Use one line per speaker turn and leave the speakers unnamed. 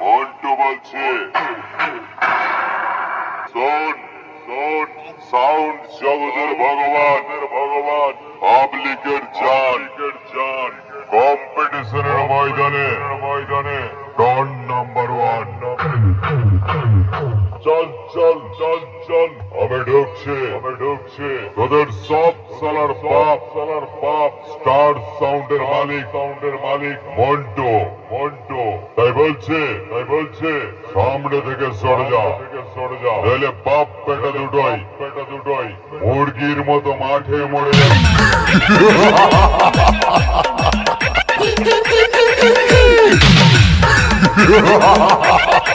মন্টু বলছে শোন শোন সাউন্ড জগতের ভগবান ভগবান, পাবলিকের চাল। জান কম্পিটিশনের ময়দানে ময়দানে ডন নাম্বার ওয়ান চল চল চল চল। আমি ঢুকছে আমি ঢুকছে। তোদের সব সালার পাপ সালার পাপ। স্টার সাউন্ডের মালিক সাউন্ডের মালিক, মন্টো মন্টো। তাই বলছে তাই বলছে, সামনে থেকে সরে যা থেকে সরে যা তাহলে বাপ পেটা দুটোই পেটা দুটোই, মুরগির মতো মাঠে মরে যাবে।